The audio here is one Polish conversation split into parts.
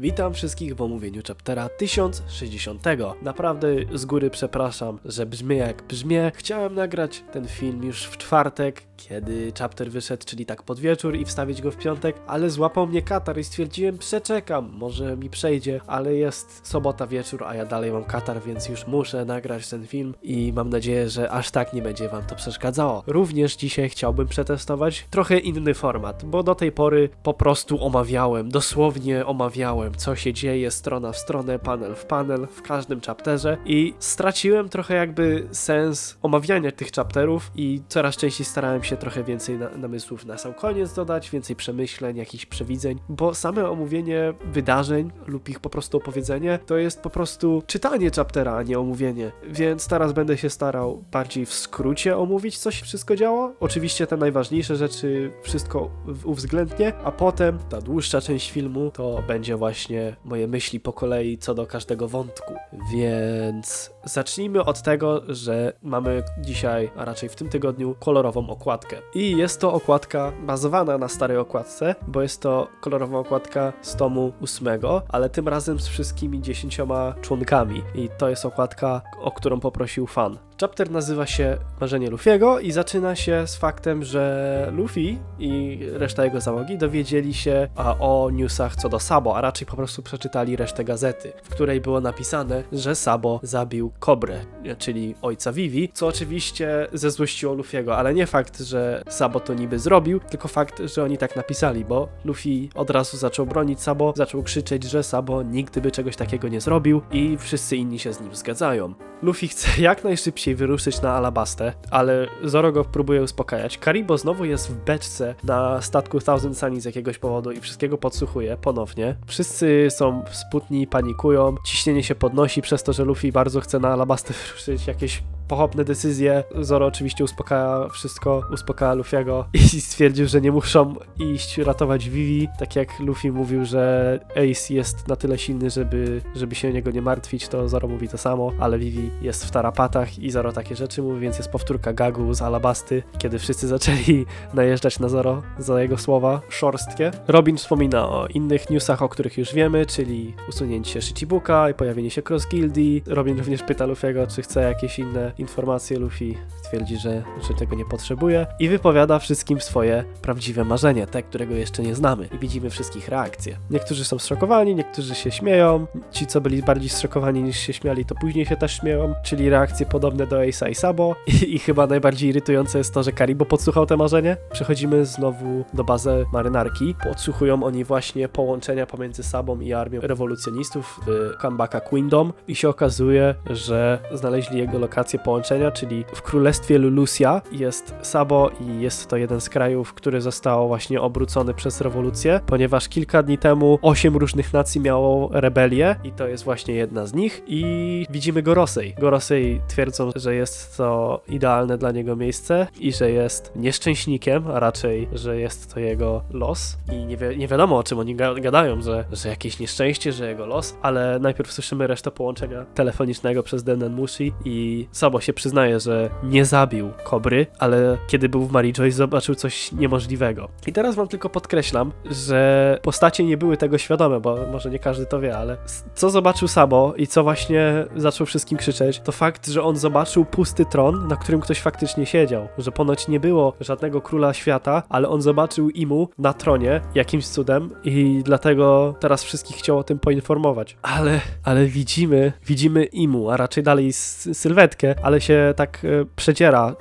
Witam wszystkich w omówieniu chaptera 1060. Naprawdę z góry przepraszam, że brzmię jak brzmię. Chciałem nagrać ten film już w czwartek, kiedy chapter wyszedł, czyli tak pod wieczór i wstawić go w piątek, ale złapał mnie katar i stwierdziłem, przeczekam, może mi przejdzie, ale jest sobota wieczór, a ja dalej mam katar, więc już muszę nagrać ten film i mam nadzieję, że aż tak nie będzie wam to przeszkadzało. Również dzisiaj chciałbym przetestować trochę inny format, bo do tej pory po prostu omawiałem, dosłownie omawiałem, co się dzieje strona w stronę, panel w panel, w każdym chapterze i straciłem trochę jakby sens omawiania tych chapterów i coraz częściej starałem się trochę więcej na, namysłów na sam koniec dodać, więcej przemyśleń, jakichś przewidzeń, bo same omówienie wydarzeń lub ich po prostu opowiedzenie to jest po prostu czytanie chaptera, a nie omówienie. Więc teraz będę się starał bardziej w skrócie omówić, co się wszystko działo. Oczywiście te najważniejsze rzeczy wszystko uwzględnię, a potem ta dłuższa część filmu to będzie właśnie moje myśli po kolei co do każdego wątku. Więc zacznijmy od tego, że mamy dzisiaj, a raczej w tym tygodniu, kolorową okładkę. I jest to okładka bazowana na starej okładce, bo jest to kolorowa okładka z tomu ósmego, ale tym razem z wszystkimi dziesięcioma członkami. I to jest okładka, o którą poprosił fan. Chapter nazywa się Marzenie Luffy'ego i zaczyna się z faktem, że Luffy i reszta jego załogi dowiedzieli się o newsach co do Sabo, a raczej po prostu przeczytali resztę gazety, w której było napisane, że Sabo zabił Kobrę, czyli ojca Vivi, co oczywiście zezłościło Luffy'ego, ale nie fakt, że Sabo to niby zrobił, tylko fakt, że oni tak napisali, bo Luffy od razu zaczął bronić Sabo, zaczął krzyczeć, że Sabo nigdy by czegoś takiego nie zrobił i wszyscy inni się z nim zgadzają. Luffy chce jak najszybciej wyruszyć na Alabastę, ale Zoro go próbuje uspokajać. Karibo znowu jest w beczce na statku Thousand Sunny z jakiegoś powodu i wszystkiego podsłuchuje ponownie. Wszyscy są sputni, panikują, ciśnienie się podnosi przez to, że Luffy bardzo chce na Alabastę wyruszyć, jakieś pochopne decyzje. Zoro oczywiście uspokaja wszystko, uspokaja Luffy'ego i stwierdził, że nie muszą iść ratować Vivi, tak jak Luffy mówił, że Ace jest na tyle silny, żeby, żeby się o niego nie martwić, to Zoro mówi to samo, ale Vivi jest w tarapatach i Zoro takie rzeczy mówi, więc jest powtórka gagu z Alabasty, kiedy wszyscy zaczęli najeżdżać na Zoro za jego słowa szorstkie. Robin wspomina o innych newsach, o których już wiemy, czyli usunięcie Shichibuka i pojawienie się Cross Guildy. Robin również pyta Luffy'ego, czy chce jakieś inne informacje. Luffy twierdzi, że, że tego nie potrzebuje i wypowiada wszystkim swoje prawdziwe marzenie, te, którego jeszcze nie znamy. I widzimy wszystkich reakcje. Niektórzy są zszokowani, niektórzy się śmieją. Ci, co byli bardziej zszokowani niż się śmiali, to później się też śmieją, czyli reakcje podobne do Ace'a i Sabo. I, I chyba najbardziej irytujące jest to, że Karibo podsłuchał te marzenie. Przechodzimy znowu do bazy marynarki. Podsłuchują oni właśnie połączenia pomiędzy Sabą i armią rewolucjonistów w Kambaka Queendom i się okazuje, że znaleźli jego lokację połączenia, czyli w królestwie Lulusia jest Sabo i jest to jeden z krajów, który został właśnie obrócony przez rewolucję, ponieważ kilka dni temu osiem różnych nacji miało rebelię i to jest właśnie jedna z nich i widzimy Gorosei. Gorosei twierdzą, że jest to idealne dla niego miejsce i że jest nieszczęśnikiem, a raczej, że jest to jego los i nie, wi- nie wiadomo o czym oni ga- gadają, że, że jakieś nieszczęście, że jego los, ale najpierw słyszymy resztę połączenia telefonicznego przez Denen Mushi i Sabo się przyznaje, że nie zabił kobry, ale kiedy był w Mary Joyce zobaczył coś niemożliwego. I teraz wam tylko podkreślam, że postacie nie były tego świadome, bo może nie każdy to wie, ale co zobaczył Sabo i co właśnie zaczął wszystkim krzyczeć, to fakt, że on zobaczył pusty tron, na którym ktoś faktycznie siedział, że ponoć nie było żadnego króla świata, ale on zobaczył Imu na tronie jakimś cudem i dlatego teraz wszystkich chciał o tym poinformować. Ale, ale widzimy, widzimy Imu, a raczej dalej sylwetkę, ale się tak e, przedziera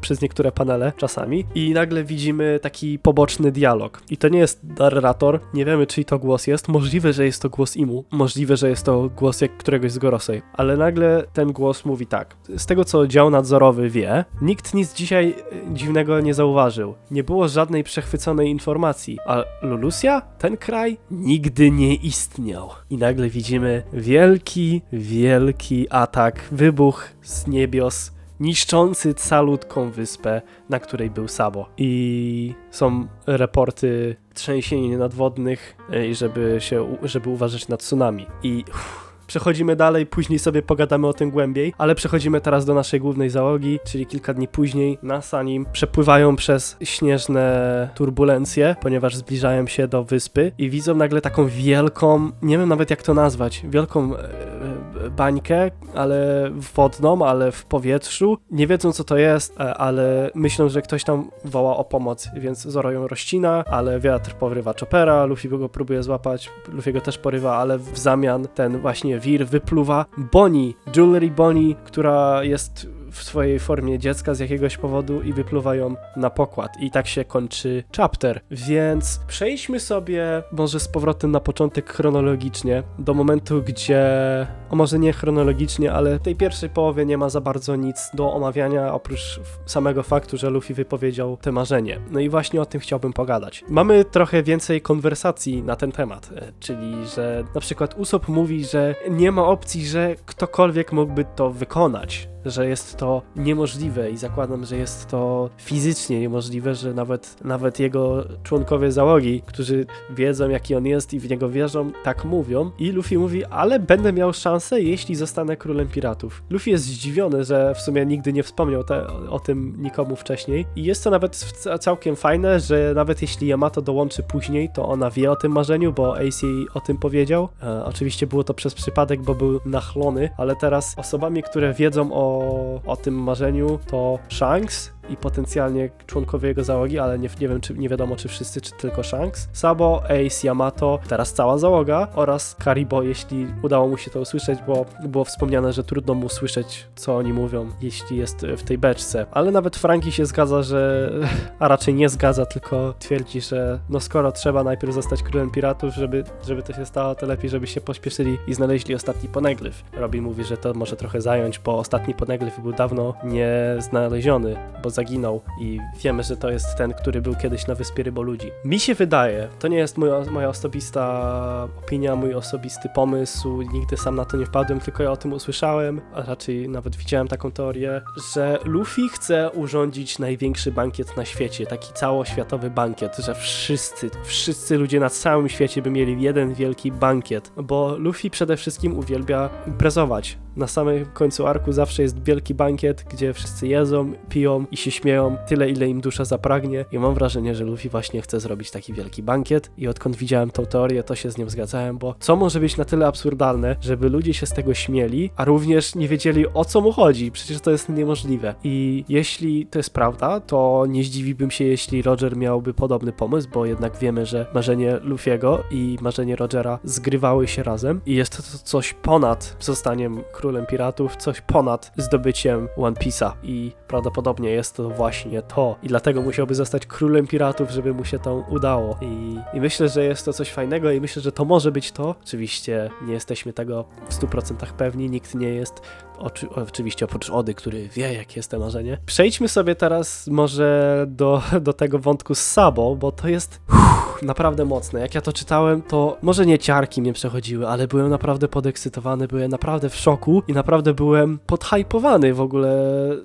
przez niektóre panele czasami i nagle widzimy taki poboczny dialog. I to nie jest narrator, nie wiemy czyj to głos jest, możliwe, że jest to głos Imu, możliwe, że jest to głos jak któregoś z Gorosej, ale nagle ten głos mówi tak. Z tego co dział nadzorowy wie, nikt nic dzisiaj e, dziwnego nie zauważył. Nie było żadnej przechwyconej informacji, a Lulusia, ten kraj, nigdy nie istniał. I nagle widzimy wielki, wielki atak, wybuch z niebios niszczący calutką wyspę, na której był Sabo. I są raporty trzęsień nadwodnych, żeby się, żeby uważać na tsunami. I uff, przechodzimy dalej, później sobie pogadamy o tym głębiej, ale przechodzimy teraz do naszej głównej załogi, czyli kilka dni później na Sanim przepływają przez śnieżne turbulencje, ponieważ zbliżają się do wyspy i widzą nagle taką wielką, nie wiem nawet jak to nazwać, wielką e, bańkę, ale wodną, ale w powietrzu. Nie wiedzą co to jest, e, ale myślą, że ktoś tam woła o pomoc, więc Zoro ją rozcina, ale wiatr porywa Chopera, Luffy go próbuje złapać, Luffy go też porywa, ale w zamian ten właśnie wir wypluwa Bonnie, Jewelry Bonnie, która jest w swojej formie dziecka z jakiegoś powodu i wypluwa ją na pokład. I tak się kończy chapter. Więc przejdźmy sobie może z powrotem na początek chronologicznie, do momentu, gdzie, o może nie chronologicznie, ale w tej pierwszej połowie nie ma za bardzo nic do omawiania, oprócz samego faktu, że Luffy wypowiedział te marzenie. No i właśnie o tym chciałbym pogadać. Mamy trochę więcej konwersacji na ten temat, e, czyli, że na przykład Usopp mówi, że nie ma opcji, że ktokolwiek mógłby to wykonać że jest to niemożliwe i zakładam, że jest to fizycznie niemożliwe, że nawet, nawet jego członkowie załogi, którzy wiedzą jaki on jest i w niego wierzą, tak mówią. I Luffy mówi, ale będę miał szansę, jeśli zostanę królem piratów. Luffy jest zdziwiony, że w sumie nigdy nie wspomniał te, o tym nikomu wcześniej. I jest to nawet całkiem fajne, że nawet jeśli Yamato dołączy później, to ona wie o tym marzeniu, bo Ace jej o tym powiedział. E, oczywiście było to przez przypadek, bo był nachlony, ale teraz osobami, które wiedzą o o, tym marzeniu, to Shanks i potencjalnie członkowie jego załogi, ale nie, nie wiem, czy nie wiadomo, czy wszyscy, czy tylko Shanks. Sabo, Ace, Yamato, teraz cała załoga oraz Karibo, jeśli udało mu się to usłyszeć, bo było wspomniane, że trudno mu słyszeć, co oni mówią, jeśli jest w tej beczce. Ale nawet Franki się zgadza, że, a raczej nie zgadza, tylko twierdzi, że no skoro trzeba najpierw zostać królem piratów, żeby, żeby to się stało, to lepiej, żeby się pośpieszyli i znaleźli ostatni poneglyf. Robin mówi, że to może trochę zająć, bo ostatni poneglyf był dawno nie znaleziony, bo zaginął i wiemy, że to jest ten, który był kiedyś na wyspie ryboludzi. Mi się wydaje, to nie jest moja, osobista opinia, mój osobisty pomysł, nigdy sam na to nie wpadłem, tylko ja o tym usłyszałem, a raczej nawet widziałem taką teorię, że Luffy chce urządzić największy bankiet na świecie, taki całoświatowy bankiet, że wszyscy, wszyscy ludzie na całym świecie by mieli jeden wielki bankiet, bo Luffy przede wszystkim uwielbia imprezować. Na samym końcu arku zawsze jest wielki bankiet, gdzie wszyscy jedzą, piją i się śmieją tyle, ile im dusza zapragnie. I mam wrażenie, że Luffy właśnie chce zrobić taki wielki bankiet. I odkąd widziałem tą teorię, to się z nią zgadzałem, bo co może być na tyle absurdalne, żeby ludzie się z tego śmieli, a również nie wiedzieli o co mu chodzi? Przecież to jest niemożliwe. I jeśli to jest prawda, to nie zdziwiłbym się, jeśli Roger miałby podobny pomysł, bo jednak wiemy, że marzenie Luffy'ego i marzenie Rogera zgrywały się razem i jest to coś ponad zostaniem królem piratów, coś ponad zdobyciem One Piece'a i prawdopodobnie jest to właśnie to. I dlatego musiałby zostać królem piratów, żeby mu się to udało. I, I myślę, że jest to coś fajnego i myślę, że to może być to. Oczywiście nie jesteśmy tego w 100% pewni, nikt nie jest. Oczy, oczywiście oprócz Ody, który wie, jakie jest to marzenie. Przejdźmy sobie teraz może do, do tego wątku z Sabo, bo to jest uff, naprawdę mocne. Jak ja to czytałem, to może nie ciarki mnie przechodziły, ale byłem naprawdę podekscytowany, byłem naprawdę w szoku i naprawdę byłem podhypowany w ogóle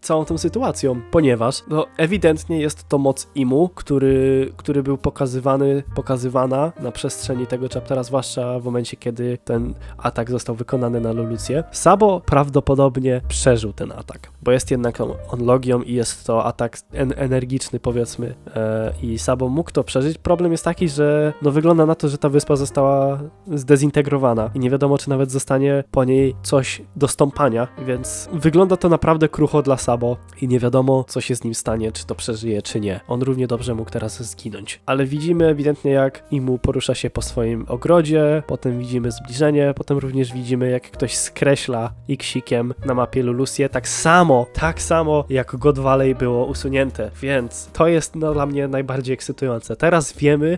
całą tą sytuacją, ponieważ no, ewidentnie jest to moc Imu, który, który był pokazywany, pokazywana na przestrzeni tego chaptera, zwłaszcza w momencie, kiedy ten atak został wykonany na Lulucję. Sabo prawdopodobnie przeżył ten atak, bo jest jednak on logią i jest to atak en energiczny, powiedzmy, e, i Sabo mógł to przeżyć. Problem jest taki, że no wygląda na to, że ta wyspa została zdezintegrowana i nie wiadomo, czy nawet zostanie po niej coś do stąpania, więc wygląda to naprawdę krucho dla Sabo i nie wiadomo, co się z nim stanie, czy to przeżyje, czy nie. On równie dobrze mógł teraz zginąć. Ale widzimy ewidentnie, jak Imu porusza się po swoim ogrodzie, potem widzimy zbliżenie, potem również widzimy, jak ktoś skreśla iksikiem na mapie Lulusię, tak samo, tak samo jak God Valley było usunięte, więc to jest no, dla mnie najbardziej ekscytujące. Teraz wiemy,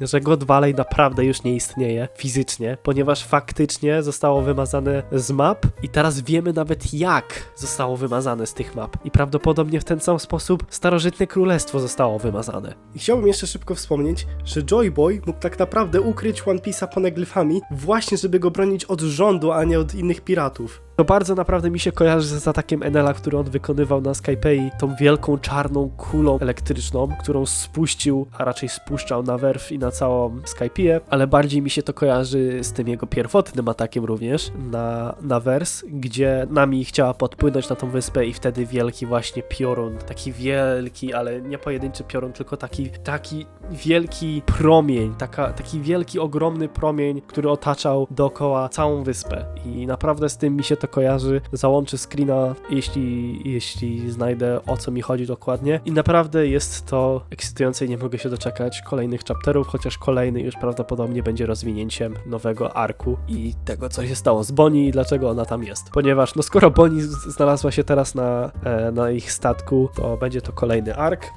że God Valley naprawdę już nie istnieje fizycznie, ponieważ faktycznie zostało wymazane z map i teraz wiemy nawet jak zostało wymazane z tych map. I prawdopodobnie w ten sam sposób starożytne królestwo zostało wymazane. I chciałbym jeszcze szybko wspomnieć, że Joy Boy mógł tak naprawdę ukryć One Piece'a poneglyfami właśnie żeby go bronić od rządu, a nie od innych piratów. To bardzo naprawdę mi się kojarzy z atakiem Enela, który on wykonywał na Skypei, tą wielką czarną kulą elektryczną, którą spuścił, a raczej spuszczał na Werf i na całą Skypię, ale bardziej mi się to kojarzy z tym jego pierwotnym atakiem również na, na Wers, gdzie Nami chciała podpłynąć na tą wyspę i wtedy wielki właśnie piorun, taki wielki, ale nie pojedynczy piorun, tylko taki, taki wielki promień, taka, taki wielki, ogromny promień, który otaczał dookoła całą wyspę i naprawdę z tym mi się to kojarzy. Załączę screena, jeśli, jeśli znajdę o co mi chodzi dokładnie i naprawdę jest to ekscytujące i nie mogę się doczekać kolejnych chapterów, chociaż kolejny już prawdopodobnie będzie rozwinięciem nowego arku i tego, co się stało z Bonnie i dlaczego ona tam jest. Ponieważ, no skoro Bonnie znalazła się teraz na, e, na ich statku, to będzie to kolejny ark,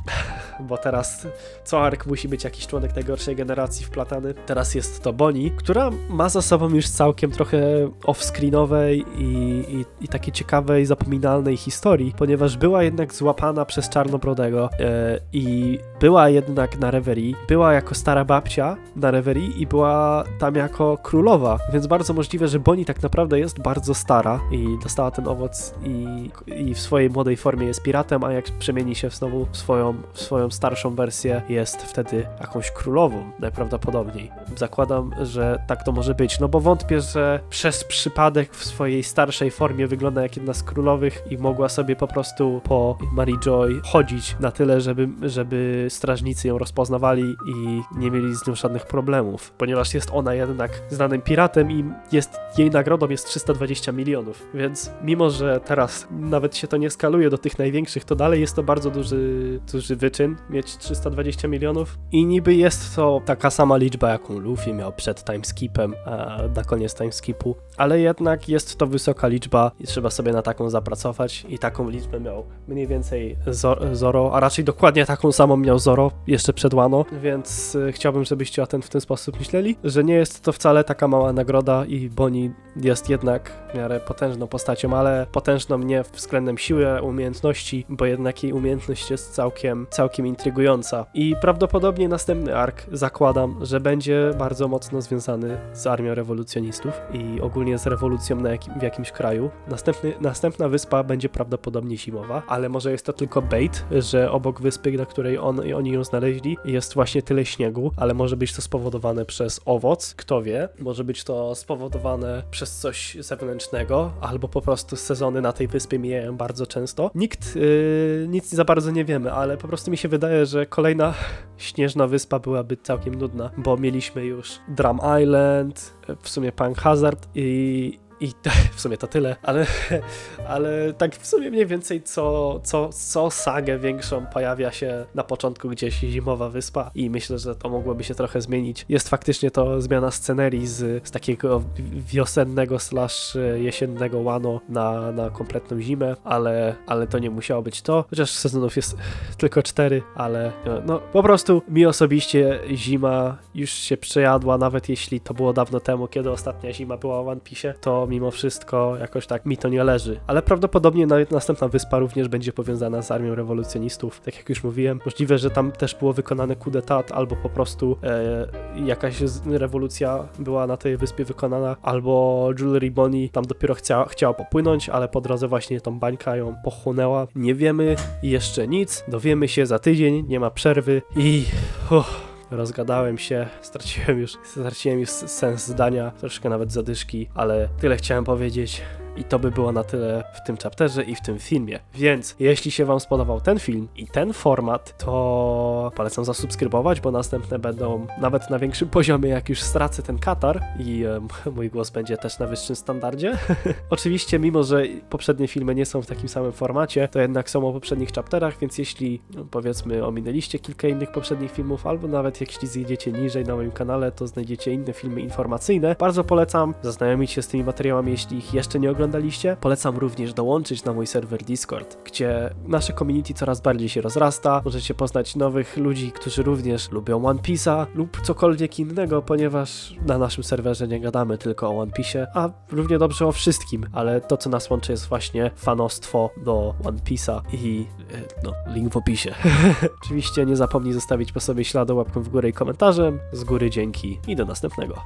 bo teraz co ark musi być jakiś członek najgorszej generacji wplatany. Teraz jest to Bonnie, która ma za sobą już całkiem trochę off-screenowej i, i, i takiej ciekawej, zapominalnej historii, ponieważ była jednak złapana przez Czarnobrodego e, i była jednak na rewerii, była jako stara babcia na rewerii i była tam jako królowa, więc bardzo możliwe, że Bonnie tak naprawdę jest bardzo stara i dostała ten owoc i, i w swojej młodej formie jest piratem, a jak przemieni się znowu w swoją, w swoją starszą wersję, jest wtedy jakąś królową, najprawdopodobniej. Zakładam, że tak to może być, no bo wątpię, że przez przypadek w swojej starszej formie wygląda jak jedna z królowych i mogła sobie po prostu po Mary Joy chodzić na tyle, żeby, żeby strażnicy ją rozpoznawali i nie mieli z nią żadnych problemów, ponieważ jest ona jednak znanym piratem i jest jej nagrodą jest 320 milionów, więc mimo, że teraz nawet się to nie skaluje do tych największych, to dalej jest to bardzo duży, duży wyczyn mieć 320 milionów. I niby jest to taka sama liczba, jaką Luffy miał przed timeskipem, a na koniec timeskipu, ale jednak jest to wysoka liczba i trzeba sobie na taką zapracować. I taką liczbę miał mniej więcej Zo- Zoro, a raczej dokładnie taką samą miał Zoro jeszcze przed Wano, więc y, chciałbym, żebyście o tym w ten sposób myśleli, że nie jest to wcale taka mała nagroda i Bonnie jest jednak w miarę potężną postacią, ale potężną nie względem siły, umiejętności, bo jednak jej umiejętność jest całkiem, całkiem intrygująca. I prawdopodobnie następny ark zakładam, że będzie bardzo mocno związany z armią rewolucjonistów i ogólnie z rewolucją jakim, w jakimś kraju. Następny, następna wyspa będzie prawdopodobnie zimowa, ale może jest to tylko bait, że obok wyspy, na której on, oni ją znaleźli, jest właśnie tyle śniegu, ale może być to spowodowane przez owoc, kto wie. Może być to spowodowane przez coś zewnętrznego, albo po prostu sezony na tej wyspie mijają bardzo często. Nikt yy, nic za bardzo nie wiemy, ale po prostu mi się wydaje, że kolejna śnieżna wyspa byłaby całkiem nudna, bo mieliśmy już Drum Island, w sumie Punk Hazard i, i w sumie to tyle, ale, ale tak w sumie mniej więcej co, co, co sagę większą pojawia się na początku gdzieś zimowa wyspa i myślę, że to mogłoby się trochę zmienić. Jest faktycznie to zmiana scenerii z, z takiego wiosennego slash e, jesiennego łano na, na kompletną zimę, ale, ale to nie musiało być to, chociaż sezonów jest tylko cztery, ale no, no po prostu mi osobiście zima już się przejadła, nawet jeśli to było dawno temu, kiedy ostatnia zima była w One Piece, to mimo wszystko jakoś tak mi to nie leży. Ale prawdopodobnie następna wyspa również będzie powiązana z armią rewolucjonistów. Tak jak już mówiłem, możliwe, że tam też było wykonane coup d'etat, albo po prostu e, jakaś rewolucja była na tej wyspie wykonana, albo Jewelry Bonnie tam dopiero chciała, chciała popłynąć, ale po drodze właśnie tą bańka ją pochłonęła. Nie wiemy jeszcze nic, dowiemy się za tydzień, nie ma przerwy i... Uff. Rozgadałem się, straciłem już, straciłem już sens zdania, troszkę nawet zadyszki, ale tyle chciałem powiedzieć. I to by było na tyle w tym chapterze i w tym filmie. Więc jeśli się Wam spodobał ten film i ten format, to polecam zasubskrybować, bo następne będą nawet na większym poziomie, jak już stracę ten katar i mój głos będzie też na wyższym standardzie. Oczywiście, mimo że poprzednie filmy nie są w takim samym formacie, to jednak są o poprzednich chapterach, więc jeśli no, powiedzmy ominęliście kilka innych poprzednich filmów, albo nawet jeśli zjedziecie niżej na moim kanale, to znajdziecie inne filmy informacyjne. Bardzo polecam zaznajomić się z tymi materiałami, jeśli ich jeszcze nie oglądaliście. Polecam również dołączyć na mój serwer Discord, gdzie nasze community coraz bardziej się rozrasta. Możecie poznać nowych ludzi, którzy również lubią One Piece'a lub cokolwiek innego, ponieważ na naszym serwerze nie gadamy tylko o One Piece'ie, a równie dobrze o wszystkim, ale to co nas łączy jest właśnie fanostwo do One Piece'a i e, no, link w opisie. Oczywiście nie zapomnij zostawić po sobie śladu łapką w górę i komentarzem. Z góry dzięki i do następnego.